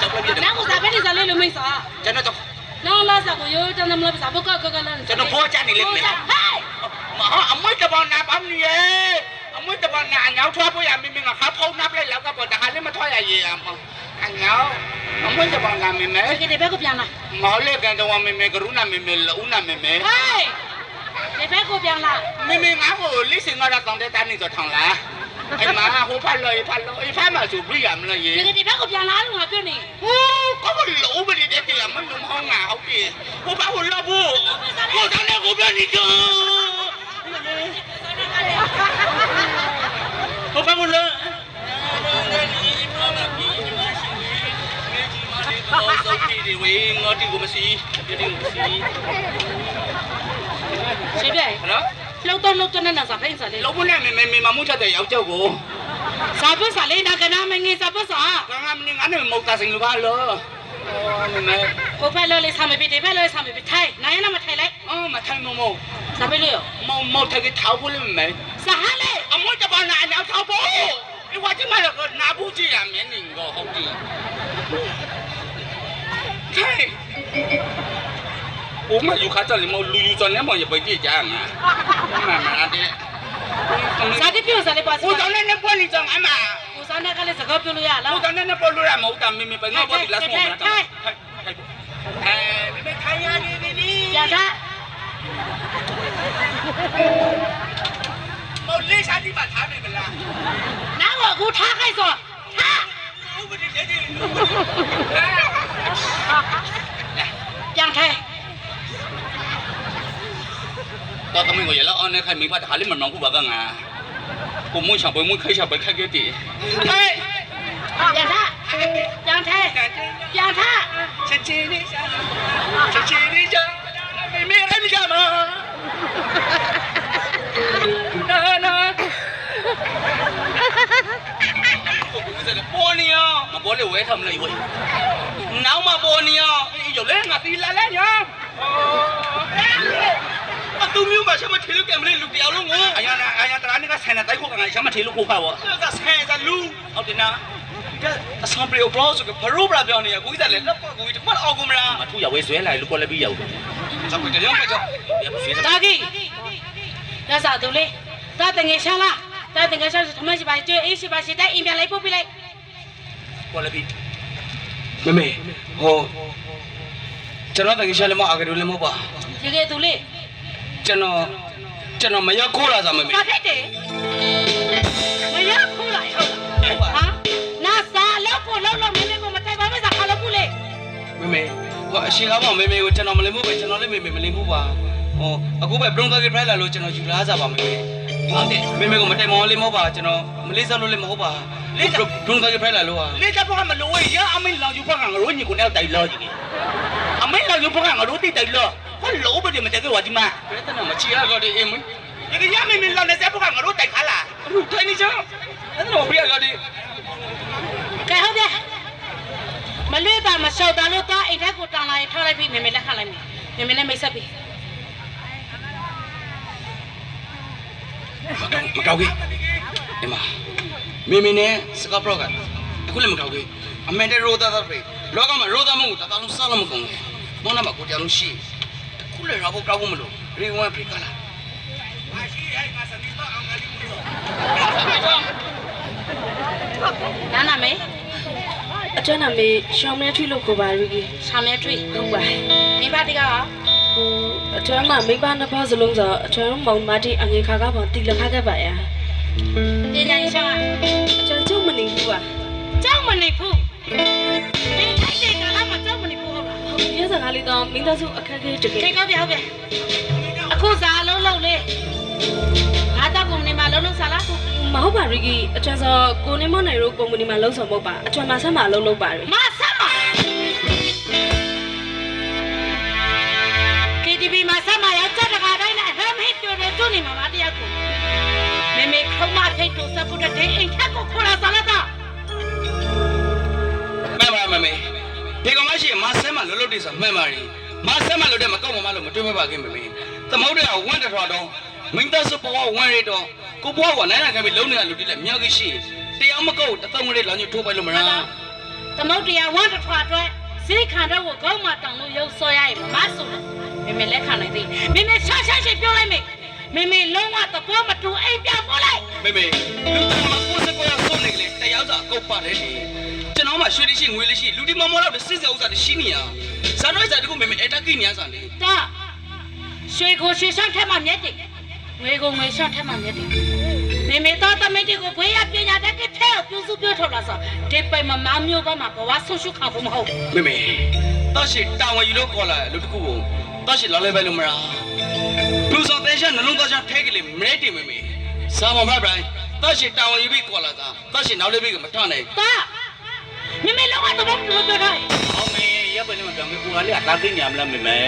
ကြောက်ပြပြတယ်နာကိုစားပဲနေစားလေးလို့မိတ်စားကျွန်တော်လောလာစားကိုရိုးတန်းမလို့စားဘကကကလန်းကျွန်တော်ဘောချနေလေမင်းဟဲ့မဟာအမွေတဘောနာပမ်းနေအမွေတဘောနာအညောင်းထွားဖို့ရမင်းမငါခါဖုံးနပ်လိုက်လောက်ကပေါ်တခါလေးမထွားရရေအမအညောင်းအမွေတဘောနာမင်းမဲဒီဘက်ကိုပြန်လာမဟုတ်လေကန်တော်မင်းမဲကရုဏာမင်းမဲလူနာမင်းမဲဟဲ့ဒီဘက်ကိုပြန်လာမင်းမငါ့ကိုလိစင်ငါတော့တောင်းတဲ့တန်းနေတော့ထောင်လား အဲ့မှာဟိုဖတ်လို့ဖတ်လို့အဲ့ဖတ်မှာဆိုပြရမလို့ရေဒီဒီဘက်ကိုပြန်လာလို့ငါပြောနေဟိုကောမလို့ဥပဒေတဲ့တရားမလို့မဟုတ်ငါဟုတ်ပြီဟိုဘာလို့လဘူးဟိုတန်းနဲ့ကိုပြန်နေကြဟိုဘာလို့လဲစောက်ပြီးဒီဝေးငါတီကိုမစီပြတင်းကိုမစီရှိပြနော် လောက်တော့လောက်တော့နဲ့စားဖိတ်စားလေးလုံးမနဲ့မေမေမမှုချက်တဲ့ယောက်ျောက်ကိုစားပစားလေးနာကနာမငေစားပစားကငါမင်းငါနဲ့မဟုတ်တာစင်လူပါလို့အော်မေမေကိုဖက်လို့လေးစားမပြဒီဖက်လို့စားမပြထိုင်နိုင်ရမထိုင်လိုက်အော်မထိုင်မမစားပြလို့မမထိုင်ကထောက်ဖို့လည်းမေစားဟာလေအမွတ်တပါနာအနောက်ထောက်ဖို့ဒီဝါကြီးမလည်းကနာဘူးကြည့်ရမင်းနေကိုဟုတ်တယ် อุ้มมาอยู่ข้าเจ้าเล엄마 육하짜ย뭐루유전에 뭐 예쁘지 짱아 엄마말อ지ซามาทีสาธิตพิวสาธิปัสกูตอนนั้เนี่ยปนจังอะมากูซาเนี่ยก็เลยสกปรกเลยอะแล้วกูตอนนั้เนี่ยปนรู้อะมาอุตามมีมีไปเนงอบติลัสมองนะจ๊ะเอ้ยไม่ทายาดีดีอย่าซะมาลีชาดิบัตถามไม่เป็นไรน้าบอกกูท้าใครสอท้ากูไม่ได้เจ๊ดิยังไง ก็ก็ไม่ก็อย่าละอ่อนี้ใครมีปัญหาเล่นมันมองกูบ้ากังอะกูมุ่งฉับไปมุ่งใครฉับไปแค่เกติเฮ้ยอย่าท่าอย่าท่าอย่าท่าชิชีนิจ้าชิชินิจะไม่มีอะไรมีกล้มานะนะโบเนี่ยมาโบเลยเว้ยทำอะไรวะยน้ามาโบเนียอยู่เล่นอะตีละเล่นยัง တူမျိုးမှာရှမထေလို့ကံမလေးလူတယောက်လုံးကိုအယာအယာတရာနေကဆိုင်နေတိုက်ခိုက်ကန်ရှမထေလို့ခိုးပါဘောကဆိုင်ကလူဟုတ်တယ်နာအစံပရီဘလော့ဆိုကဘရိုးဘရာပြောနေရကိုကြီးတယ်လက်ပတ်ကိုကြီးတမတ်အောင်ကုန်မလားအထူးရဝဲဆွဲလာလူကောလည်းပြီးရောက်တယ်ဇပ်ကတည်းကပဲကြောဆွဲစားတာကြီးရစားသူလေးတာတငယ်ရှာလားတာတငယ်ရှာထမရှိပါကျွေးအေးရှိပါရှိတဲ့အိမ်ပြန်လိုက်ပို့ပြလိုက်ကောလည်းပြီးမမေဟိုကျွန်တော်တကယ်ရှာလည်းမအားကြလို့လည်းမဟုတ်ပါရေကဲသူလေး ကျွန်တော်ကျွန်တော်မရခိုးလာစားမမေဘာဖြစ်တယ်မရခိုးလိုက်ဟုတ်လားဟာနာစားလောက်ကိုလောက်လောက်မင်းမကိုမတိုင်ပါမစားခါလို့ဘူးလေမမေဟိုအရှိကားမမေမေကိုကျွန်တော်မလင်ဘူးပဲကျွန်တော်လည်းမေမေမလင်ဘူးပါဟိုအခုပဲဘရုံကားကြီးဖိုင်လာလို့ကျွန်တော်ယူလာစားပါမမေဟုတ်တယ်မေမေကိုမတိုင်မောင်းလေးမဟုတ်ပါကျွန်တော်မလေးစားလို့လည်းမဟုတ်ပါဘရုံကားကြီးဖိုင်လာလို့ပါလေကပေါ်မလို့ရအမင်းလောင်ယူဖကငါတို့ညီကိုနဲ့တိုင်လို့ကြီးအ မင်းလောင်ယူဖကငါတို့တိတိုင်လို့ဟောလို့ဘယ်မှာတကယ်ဝဒီမဘယ်တနမချီရတော့ဒီအင်းမဒီကရမင်းလောင်နေစဖကငါတို့တိုင်ခါလားအခုထိုင်နေကြအဲ့တော့ဘယ်ရကဒီကဲဟုတ်တယ်မလွေးတာမလျှောက်တာလို့တာအိမ်ထက်ကိုတောင်းလာရင်ထောက်လိုက်ပြီးမေမေလက်ခလိုက်မယ်မေမေနဲ့မိတ်ဆက်ပြီးမကောက်မကောက်ကြီးဒီမှာမေမေနဲ့စကားပြောကအခုလည်းမကောက်ကြီးအမေတဲ့ရိုးသားသားပဲလောကမှာရိုးသားမှုတသားလုံးစားလို့မကုန်ဘူး မောင်နှမကိုတရားလုံးရှိခုလည်းတော့ကောက်ဖို့မလို့ရေဝမ်ပြေကလာနားနာမေအကျွမ်းနာမေရှောင်းမဲထွေးလို့ကိုပါရီကြီးဆာမဲတွေ့ဟုတ်ပါမိဘတိကဟိုအကျွမ်းမှာမိဘနှစ်ပါးစလုံးဆိုအကျွမ်းမောင်မတိအငယ်ခါကပေါ်တီလခါခဲ့ပါရတင်ကြရင်ရှာအကျွမ်းကျုံမနေဘူးပါကြောက်မနေဘူးဒီလိုက်တဲ့ကာလမှာကြောက်မနေ ဘူးဟုတ်လားဟုတ်ပြစကားလေးတော့မိသားစုအခက်အခဲတကယ်ထိတ်ကောက်ပြဟုတ်ပြအခုစားလုံးလုံးလေးငါတော့ကုမ္ပဏီမှာလုံးလုံးစားလားခုမဟုတ်ပါရီကြီးအကျွမ်းဆိုကိုနေမနိုင်ရိုးကုမ္ပဏီမှာလုံးဆောင်မဟုတ်ပါအကျွမ်းမှာဆက်မှာလုံးလုံးပါရီမဆမ်းမ KTV မှာဆက်မရကြက်တကာတိုင်းနဲ့ဟမ်ဟစ်ပြောတယ်သူ့နေမှာမတရားကိုမေမေခုံမဖိတ်တူစပုတ်တဲ့အိမ်ထက်ကိုခေါ်လာစားလာတာမှန်ပါမမေ ဒီကောင်မရှိမဆဲမလွတ်လွတ်တိဆိုမှန်ပါရီမဆဲမလွတ်တဲ့မကောက်မမလို့မတွေးမပါခင်မမေသမုတ်တဲ့ဝန်းတတော်တော့မင်းသားစပေါ်ဝန်းရတော့ကိုဘွားကနိုင်နိုင်ခဲ့ပြီးလုံးနေတဲ့လူတွေလည်းမြောက်ကြီးရှိတရားမကောက်တသုံးလေးလောင်ညထိုးပိုက်လို့မလားသမုတ်တရားဝမ်းတစ်ထွာအတွက်ဈေးခံတော့ကိုကောင်းမှတောင်လို့ရုပ်စောရရင်မမဆိုလို့မေမေလက်ခံနိုင်သေးမေမေရှာရှာရှိပြောလိုက်မေ မေမေလုံးဝသဘောမတူအိမ်ပြန်ပို့လိုက်မေမေလူတမကိုစကောရဆုံးနေကလေးတရားစာအကုတ်ပါတယ်လေကျွန်တော်မှရွှေလေးရှိငွေလေးရှိလူဒီမမောတော့စစ်စဥစ္စာတွေရှိနေရဇာတော့ဇာတကူမေမေအတက်ကိညာစားလေတာရွှေကိုရွှေဆောင်ထက်မှမြက်တယ်ငွေကိုငွေဆောင်ထက်မှမြက်တယ်မေမေတော့တမင်တွေကိုဘွေးရပညာတတ်တဲ့ဖဲကိုပြုစုပြောထုတ်လာဆိုဒီပိုင်မမမျိုးကမှဘဝဆုံးရှုခံဖို့မဟုတ်ဘူးမေမေတော့ရှိတောင်ဝယူလို့ခေါ်လာလူတကူကိုတော့ရှိလော်လဲပဲလို့မလား လူဆောင်တဲ့ရှာနှလုံးသားချထဲကလေးမရဲတင်မေမေစာမမဘရိုင်းတော့ရှိတောင်ဝယူပြီးခေါ်လာတာတော့ရှိနောက်လေးပြီးကမထနိုင်တာမေမေလုံးဝသဘောမတူပြောထားအောင်မေရပ်ပဲမပြောင်းဘူးကိုကလေးအသားသိညာမလားမေမေ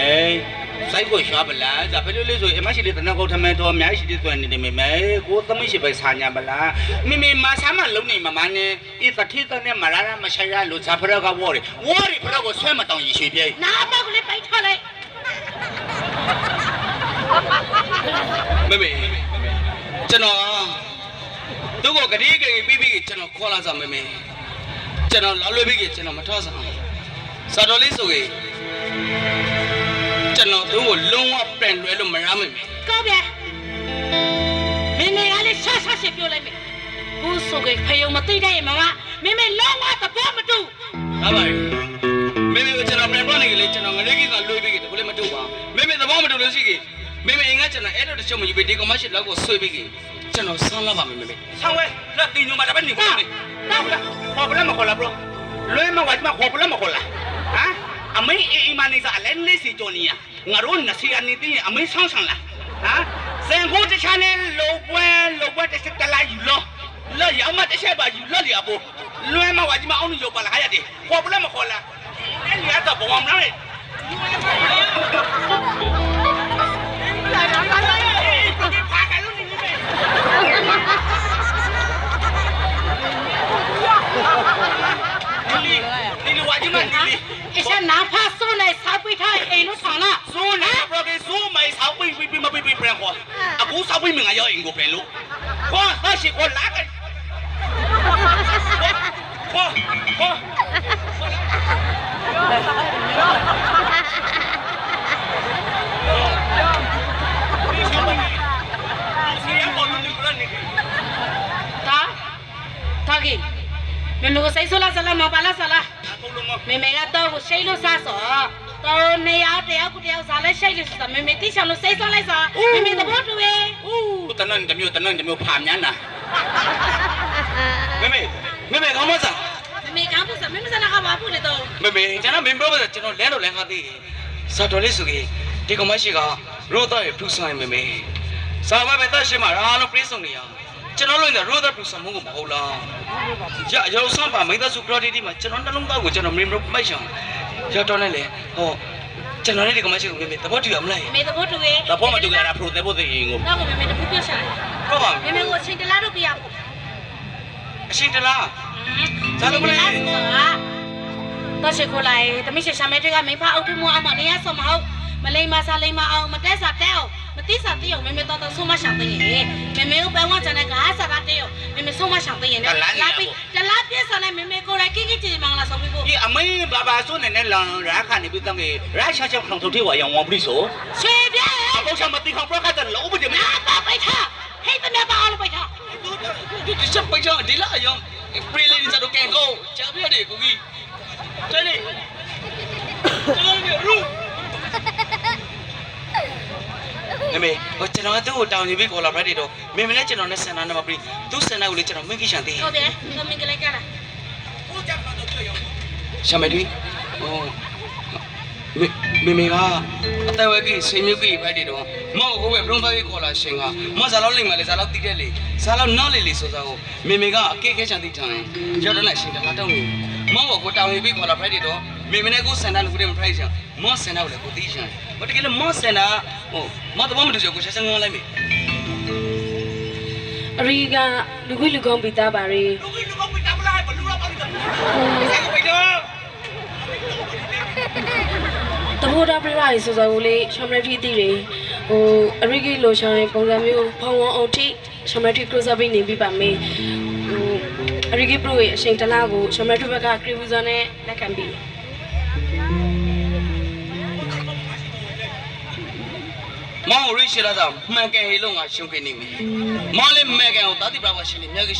စိုက်ကိုရှာပလားဒါဖဲလို့လေးဆိုအမရှိလေးတနကောက်ထမဲတော့အများရှိသေးဆိုနေတယ်မေမေကိုသမရှိပဲဆာညာပလားမေမေမဆာမလုံးနေမမနဲ့ဤတတိတနဲ့မလာရမဆိုင်ရလို့ဇာဖရကဝေါ်ရီဝေါ်ရီဖရကိုဆွဲမတောင်ရရှိပြေနာပေါက်ကလေး မေမေကျွန်တော်သူ့ကိုဂတိဂတိပြီးပြီးကျွန်တော်ခေါ်လာစားမေမေကျွန်တော်လောက်လွေးပြီးကျွန်တော်မထောက်စားစာတော်လေးဆိုရင်ကျွန်တော်သူ့ကိုလုံးဝပြန်လွဲလို့မရမေမေကောင်းပြန်မေမေကလည်းရှာရှာရှိပြောလိုက်မေဘူးဆိုကဖယုံမသိတဲ့မမမေမေလုံးဝသဘောမတူဟာပါမေမေကိုကျွန်တော်ပြန်ပြောနေကြလေကျွန်တော်ငလေးကြီးကလွေးပြီးတခုလည်းမတူပါမေမေသဘောမတူလို့ရှိကြီး မေမေအင်္ဂါကျွန်တော်အဲ့တော့တချို့မယူပြီးဒီကမရှိလောက်ကိုဆွေးပြီးကျွန်တော်ဆန်းလာပါမေမေဆောင်းဝဲလက်တင်ညမတပတ်နေဘူးလေတော့လားခေါ်ပလက်မခေါ်လားဘရောလွဲမဝါကျမခေါ်ပလက်မခေါ်လားဟမ်အမေအေးအမနေစားလဲလေးစီကြော်နီယာငါတို့နစီအနေသိရင်အမေဆောင်းဆောင်လားဟမ်စင်ကိုတခြားနဲ့လောပွဲလောပွဲတစ်စက်တလိုက်ယူလို့လောရမတစ်ချက်ပါယူလို့လျာပို့လွဲမဝါကျမအောင်လို့ပါလားဟာရတယ်ခေါ်ပလက်မခေါ်လားအဲ့ဒီကတော့ဘောမလား အခုဆောက်ပြီးမငါရောက်အင်ကိုပြန်လို့ခေါ်ဟာရှိခေါ်လာကခေါ်ခေါ်စီရပေါ်လို့ကလည်းနေ တာတာကြီးမေမေကိုစိတ်ဆိုးလားဆလာမပါလားဆလာအခုလုံးမမေမေကတော့ကိုရှိလို့စားစောတော့နေရတယောက်ကိုတယောက်စားလဲရှိလို့စားမေမေတိချောင်လို့စိတ်ဆိုးလိုက်စားမေမေသဘောတူရဲ့ဦးတနန်တမျိုးတနန်တမျိုးဖာမြန်နာမေမေမေမေကောင်းမစားမေမေကောင်းပြီစားမေမေစနာကဘာဖို့လဲတော့မေမေကျွန်တော်မင်းပြောပါကျွန်တော်လဲတော့လဲငါသိစာတော်လေးဆိုကြီးဒီကမရှိကရိုးသားရထူဆိုင်မေမေစာမပဲတတ်ရှိမှာအားလုံးပြေးဆုံးနေရကျွန်တော်တို့ကရိုးသားထူဆောင်မှုကိုမဟုတ်လားရရောဆောင်ပါမိသားစုပရိုဒီတီမှာကျွန်တော်နှလုံးသားကိုကျွန်တော်မင်းမိုက်ရှောင် ရတော့လဲလေဟောကျွန်တော်လည်းဒီကမရှိကိုမေမေသဘောတူရမလားမေမေသဘောတူရဲ့တဖို့မတူကြတာဖရိုတဲ့ဖို့တဲ့ရင်ကိုတော့မေမေတခုပြောရှာတယ်ပြောပါမေမေကိုအချိန်တလားတော့ပြရဖို့အရှင်တလားတော့ရှိခိုးလိုက်တမိရှိရှာမဲတွေကမိဖအုပ်ထမအောင်မနေရဆောမဟုတ်မလိမ္မာစားလိမ္မာအောင်မတက်စားတက်အောင်မတိ စားတိအောင်မေမေတော်တော်ဆုံးမရှောင်သိရင်မေမေကိုပန်းဝကျန်တဲ့ကားစားတာတဲ့အောင်မေမေဆုံးမရှောင်သိရင်လာပြီးတလားပြည့်စားလိုက်မေမေကိုယ်တိုင်ကိကိချီမောင်လာဆောင်ပြီးဖို့ဒီအမေဘာဘာဆိုနေနဲ့လန်ရာခါနေပြီးတော့ကေရာချာချောင်းထုံထုံထေးဝါရောင်ဝပလိဆိုရွှေပြဲအကောချမတိခေါပရခတ်တယ်လုံးပကြမနာပါပိတ်ထားဟိတ်တဲ့ပါအောင်ပိတ်ထားဒီချက်ပိတ်ချောင်းဒီလာအယောင်ပရီလေးစတော့ကန်ကိုချာပြရတယ်ကိုကြီးတဲ့လေကျွန်တော်ရူ နမေဟိုကျွန်တော်သူ့ကိုတောင်းယူပြီးခေါ်လာပြတဲ့တော့မင်းမလည်းကျွန်တော်နဲ့ဆန္ဒနဲ့မပြီးသူ့ဆန္ဒကိုလည်းကျွန်တော်မင်းကိရှန်သေးဟုတ်တယ်ကမင်္ဂလာကြလားရှာမယ်ဒီဟိုမေမေကအတဲဝဲကြီးဆွေမျိုးကြီးပဲတဲ့တော့မောက်ကိုပဲဘရုံသားကြီးခေါ်လာရှင်ကမောက်စားလောက်လိမ့်မယ်လေစားလောက်တီးတဲ့လေစားလောက်နောက်လေလေဆိုစားကိုမေမေကအကေခဲချန်သိထိုင်ရောက်တော့လည်းရှင်တလာတော့နေမောက်ကိုတောင်းယူပြီးခေါ်လာပြတဲ့တော့ မေမေနဲ့ကိုဆန္ဒကိုတည်းမဖိုက်ချင်မော့ဆန္ဒကိုလည်းကိုသိချင်ဟိုတကယ်လို့မော့ဆန္ဒဟိုမော့တော့မတူချင်ကိုဆက်ဆံငေါလိုက်မေအရီကလူခွေလူကောင်းပြီးသားပါရီလူကြီးလူကောင်းပြီးတမလားဘလူရောပါလိမ့်မယ်ဆိုင်ကိုပိတ်တော့တဘောတာပြရရီဆိုဆိုလေးရှောင်းရတီတီတွေဟိုအရီကလိုရှောင်းရဲ့ပုံစံမျိုးဖောင်းဝအောင်ထိရှောင်းရတီကရိုဇာပြီးနေပြီးပါမေးဟိုအရီဂီပရိုရဲ့အချိန်တစ်လားကိုရှမထဘက်ကခရီဝူဇာနဲ့လက်ခံပြီး မောင်ရိရှိလာတာမှန်ကန်ဟေလုံးကရှုံးခဲ့နေပြီမောင်လေးမှန်ကန်ကိုတာတိပရာကရှင်နေမြတ်ကြီး